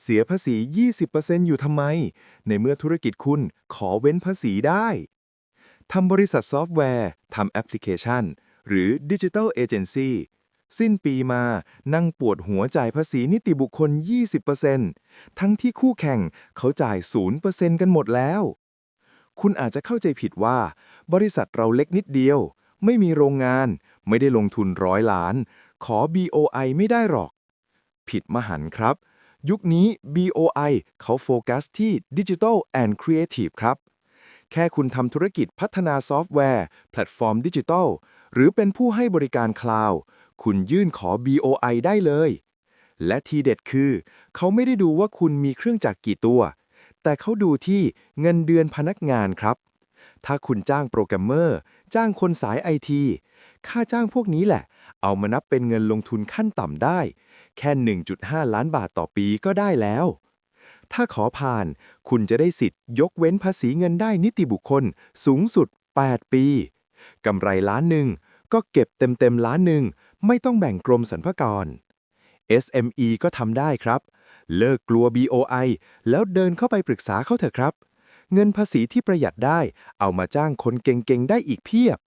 เสียภาษี 20%อยู่ทำไม ในเมื่อธุรกิจคุณขอเว้นภาษีได้ ทำบริษัทซอฟต์แวร์ ทำแอปพลิเคชัน หรือดิจิทัลเอเจนซี่สิ้นปีมานั่งปวดหัวจ่ายภาษีนิติบุคคล 20%ทั้งที่คู่แข่งเขาจ่าย 0%กันหมดแล้ว คุณอาจจะเข้าใจผิดว่า บริษัทเราเล็กนิดเดียว ไม่มีโรงงาน ไม่ได้ลงทุนร้อยล้าน ขอ BOI ไม่ได้หรอก ผิดมหันครับ ยุคนี้ BOI เขาโฟกัสที่ Digital and Creative ครับ แค่คุณทำธุรกิจพัฒนาซอฟต์แวร์ แพลตฟอร์มดิจิทัล หรือเป็นผู้ให้บริการคลาวด์คุณยื่นขอ BOI ได้เลย และทีเด็ดคือ เขาไม่ได้ดูว่าคุณมีเครื่องจักรกี่ตัว แต่เขาดูที่เงินเดือนพนักงานครับ ถ้าคุณจ้างโปรแกรมเมอร์ จ้างคนสายไอที ค่าจ้างพวกนี้แหละ เอามานับเป็นเงินลงทุนขั้นต่ำได้ แค่ 1.5 ล้านบาทต่อปีก็ได้แล้ว ถ้าขอผ่าน คุณจะได้สิทธิ์ยกเว้นภาษีเงินได้นิติบุคคล สูงสุด 8 ปีกำไรล้านหนึ่งก็เก็บเต็มๆล้านหนึ่งไม่ต้องแบ่งกรมสรรพากร SME ก็ทำได้ครับ เลิกกลัว BOI แล้วเดินเข้าไปปรึกษาเขาเถอะครับ เงินภาษีที่ประหยัดได้ เอามาจ้างคนเก่งๆ ได้อีกเพียบ